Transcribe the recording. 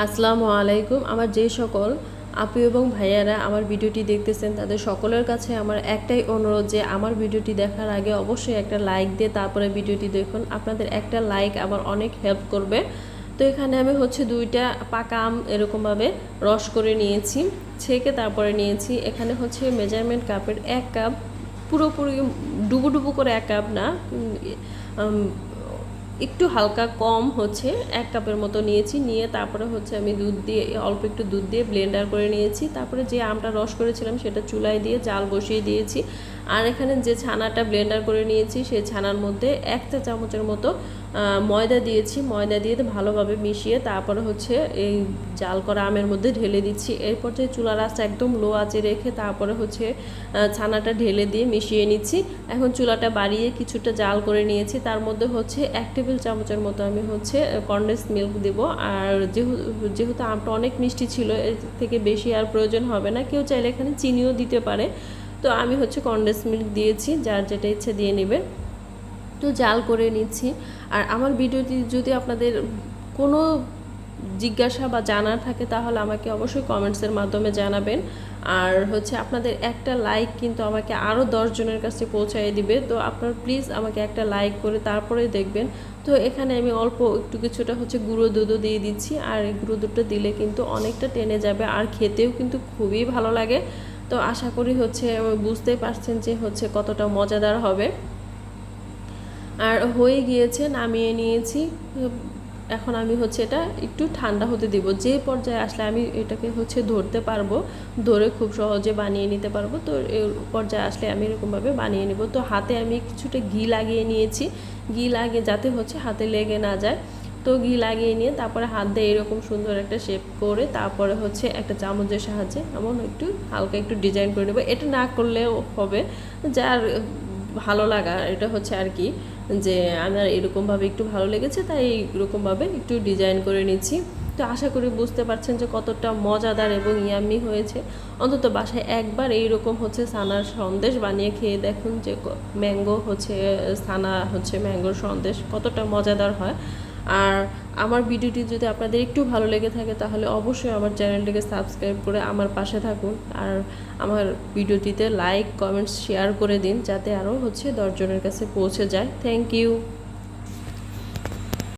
আসসালামু আলাইকুম। আমার যে সকল আপু এবং ভাইয়ারা আমার ভিডিওটি দেখতেছেন, তাদের সকলের কাছে আমার একটাই অনুরোধ যে আমার ভিডিওটি দেখার আগে অবশ্যই একটা লাইক দিয়ে তারপরে ভিডিওটি দেখুন। আপনাদের একটা লাইক আমার অনেক হেল্প করবে। তো এখানে আমি হচ্ছে দুইটা পাকা আম এরকমভাবে রস করে নিয়েছি, ছেঁকে তারপরে নিয়েছি। এখানে হচ্ছে মেজারমেন্ট কাপের এক কাপ, পুরোপুরি ডুবু ডুবু করে এক কাপ না একটু হালকা কম হচ্ছে, এক কাপের মতো নিয়েছি, নিয়ে তারপরে হচ্ছে আমি দুধ দিয়ে, অল্প একটু দুধ দিয়ে ব্লেন্ডার করে নিয়েছি। তারপরে যে আমটা রস করেছিলাম সেটা চুলায় দিয়ে জাল বসিয়ে দিয়েছি। আর এখানে যে ছানাটা ব্লেন্ডার করে নিয়েছি সেই ছানার মধ্যে এক চা চামচের মতো ময়দা দিয়েছি। ময়দা দিয়ে ভালোভাবে মিশিয়ে তারপরে হচ্ছে এই জাল করা আমের মধ্যে ঢেলে দিচ্ছি। এরপর যে চুলার আঁচটা একদম লো আঁচে রেখে তারপরে হচ্ছে ছানাটা ঢেলে দিয়ে মিশিয়ে নিচ্ছি। এখন চুলাটা বাড়িয়ে কিছুটা জাল করে নিয়েছি। তার মধ্যে হচ্ছে এক টেবিল চামচের মতো আমি হচ্ছে কন্ডেন্স মিল্ক দেব। আর যেহেতু আমটা অনেক মিষ্টি ছিল, এর থেকে বেশি আর প্রয়োজন হবে না। কেউ চাইলে এখানে চিনিও দিতে পারে। তো আমি হচ্ছে কন্ডেন্স মিল্ক দিয়েছি, যার যেটা ইচ্ছে দিয়ে নেবে তো জাল করে নিচ্ছি। আর আমার ভিডিওটি যদি আপনাদের কোনো জিজ্ঞাসা বা জানার থাকে, তাহলে আমাকে অবশ্যই কমেন্টসের মাধ্যমে জানাবেন। আর হচ্ছে আপনাদের একটা লাইক কিন্তু আমাকে আরও জনের কাছে পৌঁছায় দিবে। তো আপনার প্লিজ আমাকে একটা লাইক করে তারপরে দেখবেন। তো এখানে আমি অল্প একটু কিছুটা হচ্ছে গুঁড়ো দুধও দিয়ে দিচ্ছি। আর এই গুঁড়ো দুধটা দিলে কিন্তু অনেকটা টেনে যাবে আর খেতেও কিন্তু খুবই ভালো লাগে। তো আশা করি হচ্ছে বুঝতেই পারছেন যে হচ্ছে কতটা মজাদার হবে। আর হয়ে গিয়েছে, নামিয়ে নিয়েছি। এখন আমি হচ্ছে এটা একটু ঠান্ডা হতে দিব। যে পর্যায়ে আসলে আমি এটাকে হচ্ছে ধরতে পারব, ধরে খুব সহজে বানিয়ে নিতে পারব, তো এই পর্যায়ে আসলে আমি এরকমভাবে বানিয়ে নিব। তো হাতে আমি কিছুটা ঘি লাগিয়ে নিয়েছি। ঘি লাগিয়ে যাতে হচ্ছে হাতে লেগে না যায়। তো ঘি লাগিয়ে নিয়ে তারপরে হাত দিয়ে এরকম সুন্দর একটা শেপ করে তারপরে হচ্ছে একটা চামচের সাহায্যে এমন একটু হালকা একটু ডিজাইন করে নেব। এটা না করলেও হবে। যার ভালো লাগা, এটা হচ্ছে আর কি, যে আমার এরকমভাবে একটু ভালো লেগেছে, তাই এরকমভাবে একটু ডিজাইন করে নিচ্ছি। তো আশা করি বুঝতে পারছেন যে কতটা মজাদার এবং ইয়ামি হয়েছে। অন্তত বাসায় একবার এইরকম হচ্ছে সানার সন্দেশ বানিয়ে খেয়ে দেখুন যে ম্যাঙ্গো হচ্ছে, সানা হচ্ছে ম্যাঙ্গোর সন্দেশ, কতটা মজাদার হয়। আর আমার ভিডিওটি যদি আপনাদের একটু ভালো লেগে থাকে, তাহলে অবশ্যই আমার চ্যানেলটিকে সাবস্ক্রাইব করে আমার পাশে থাকুন। আর আমার ভিডিওটিতে লাইক কমেন্টস শেয়ার করে দিন, যাতে আরও হচ্ছে দশজনের কাছে পৌঁছে যায়। Thank you